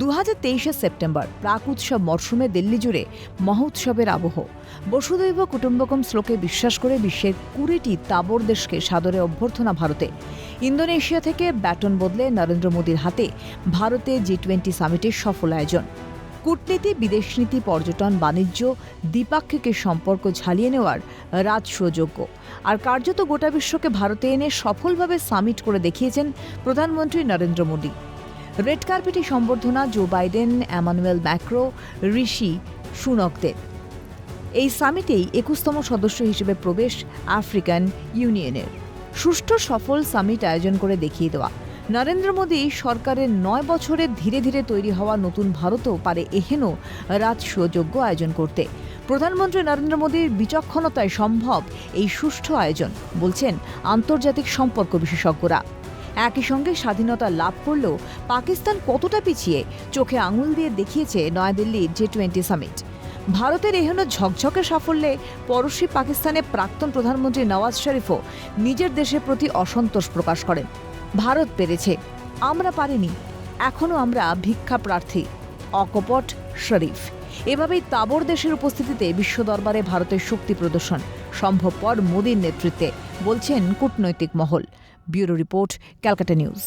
দু সেপ্টেম্বর প্রাক উৎসব মরশুমে দিল্লি জুড়ে মহোৎসবের আবহ। বসুদৈব কুটুম্বকম শ্লোকে বিশ্বাস করে বিশ্বের কুড়িটি তাবর দেশকে সাদরে অভ্যর্থনা ভারতে। ইন্দোনেশিয়া থেকে ব্যাটন বদলে নরেন্দ্র মোদীর হাতে ভারতে জি টোয়েন্টি সামিটের সফল আয়োজন। কূটনীতি, বিদেশনীতি, পর্যটন, বাণিজ্য, দ্বিপাক্ষিকের সম্পর্ক ঝালিয়ে নেওয়ার রাজসুযোগ্য। আর কার্যত গোটা বিশ্বকে ভারতে এনে সফলভাবে সামিট করে দেখিয়েছেন প্রধানমন্ত্রী নরেন্দ্র মোদী। রেড কার্পেটে সম্বর্ধনা Joe Biden Emmanuel Macron, Rishi সুনকদের। এই সামিটেই একুশতম সদস্য হিসেবে প্রবেশ আফ্রিকান ইউনিয়নের। সুষ্ঠু সফল সামিট আয়োজন করে দেখিয়ে দেওয়া। নরেন্দ্র মোদী সরকারের নয় বছরে ধীরে ধীরে তৈরি হওয়া নতুন ভারতও পারে এহেন রাজসুযোগ্য আয়োজন করতে। প্রধানমন্ত্রী নরেন্দ্র মোদীর বিচক্ষণতায় সম্ভব এই সুষ্ঠু আয়োজন, বলছেন আন্তর্জাতিক সম্পর্ক বিশেষজ্ঞরা। একই সঙ্গে স্বাধীনতা লাভ করলেও পাকিস্তান কতটা পিছিয়ে, চোখে আঙুল দিয়ে দেখিয়েছে নয়াদিল্লির জি টোয়েন্টি সামিট ভারতের এহেন ঝকঝকে সাফল্যে পড়শি পাকিস্তানের প্রাক্তন প্রধানমন্ত্রী নওয়াজ শরীফও নিজের দেশের প্রতি অসন্তোষ প্রকাশ করেন। ভারত পেরেছে, আমরা পারিনি এখনও আমরা ভিক্ষা প্রার্থী, অকপট শরীফ। এভাবেই তাবর দেশের উপস্থিতিতে বিশ্ব দরবারে ভারতের শক্তি প্রদর্শন, সম্ভবপর মোদীর নেতৃত্বে, বলছেন কূটনৈতিক মহল। Bureau report Calcutta news